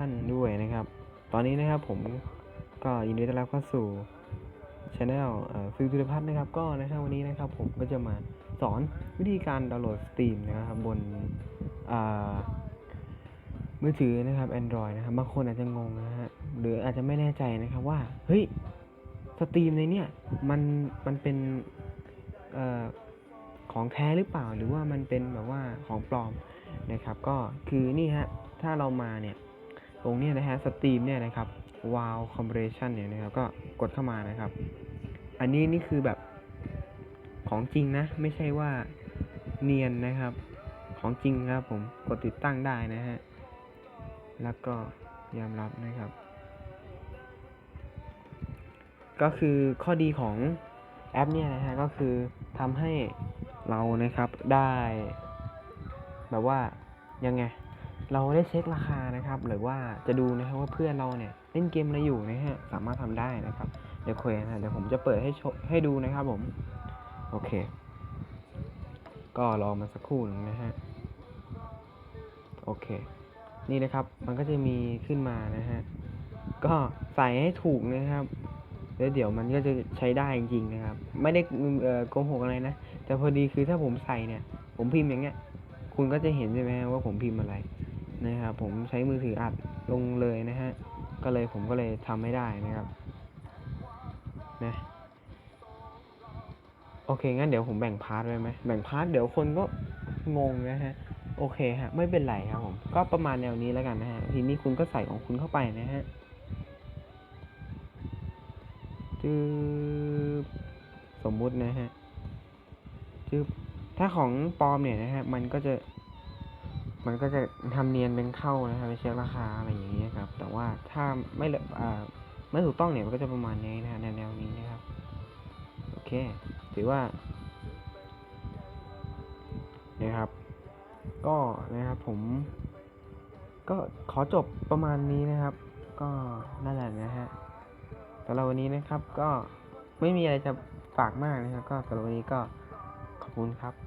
ท่านด้วยนะครับ ตอนนี้นะครับผมก็ยินดีต้อนรับเข้าสู่ช anel ฟิลตุรพัฒน์นะครับก็นะครับวันนี้นะครับผมก็จะมาสอนวิธีการดาวน์โหลด Steam นะครับบนมือถือนะครับ Android นะครับบางคนอาจจะงงนะฮะหรืออาจจะไม่แน่ใจนะครับว่าเฮ้ยสตรีมในเนี่ยมันมันเป็นอของแท้หรือเปล่า หรือว่ามันเป็นแบบว่าของปลอมนะครับ ก็คือนี่ฮะถ้าเรามาเนี่ย ตรงเนี้ยนะฮะสตรีมเนี่ยนะครับ wow compression เนี่ยนะครับก็กดเข้ามานะครับ อันนี้นี่คือแบบของจริงนะ ไม่ใช่ว่าเนียนนะครับ ของจริงครับผมกดติดตั้งได้นะฮะ แล้วก็ยอมรับนะครับ ก็คือข้อดีของแอปเนี่ยนะฮะก็คือทำให้เรานะครับได้ แบบว่ายังไง เราได้เช็คราคานะครับ หรือว่าจะดูนะครับว่าเพื่อนเราเนี่ยเล่นเกมอะไรอยู่นะฮะสามารถทำได้นะครับเดี๋ยวคุยนะเดี๋ยวผมจะเปิดให้ชให้ดูนะครับผม โอเค ก็รอมาสักครู่หนึงนะฮะโอเค นี่นะครับมันก็จะมีขึ้นมานะฮะก็ใส่ให้ถูกนะครับแล้วเดี๋ยวมันก็จะใช้ได้จริงๆนะครับ ไม่ได้โกหกอะไรนะ แต่พอดีคือถ้าผมใส่เนี่ย ผมพิมพ์อย่างเงี้ย คุณก็จะเห็นใช่ไหมว่าผมพิมพ์อะไร นะครับผมใช้มือถืออัดลงเลยนะฮะก็เลยผมก็เลยทำไม่ได้นะครับนะโอเคงั้นเดี๋ยวผมแบ่งพาร์ทไว้ไหมแบ่งพาร์ทเดี๋ยวคนก็งงนะฮะโอเคฮะไม่เป็นไรครับผมก็ประมาณแนวนี้แล้วกันนะฮะทีนี้คุณก็ใส่ของคุณเข้าไปนะฮะจืบสมมุตินะฮะจืบถ้าของปลอมเนี่ยนะฮะมันก็จะ มันก็จะทำเนียนเป็นเข้านะครับไปเช็คราคาอะไรอย่างเงี้ยครับ แต่ว่าถ้าไม่ลอ่าไม่ถูกต้องเนี่ยมันก็จะประมาณนี้นะฮะแนวแนวนี้นะครับ โอเค ถือว่านะครับ ก็นะครับผม ก็ขอจบประมาณนี้นะครับ ก็นั่นแหละนะฮะสำหรับวันนี้นะครับก็ไม่มีอะไรจะฝากมากนะครับ ก็สำหรับวันนี้ก็ขอบคุณครับ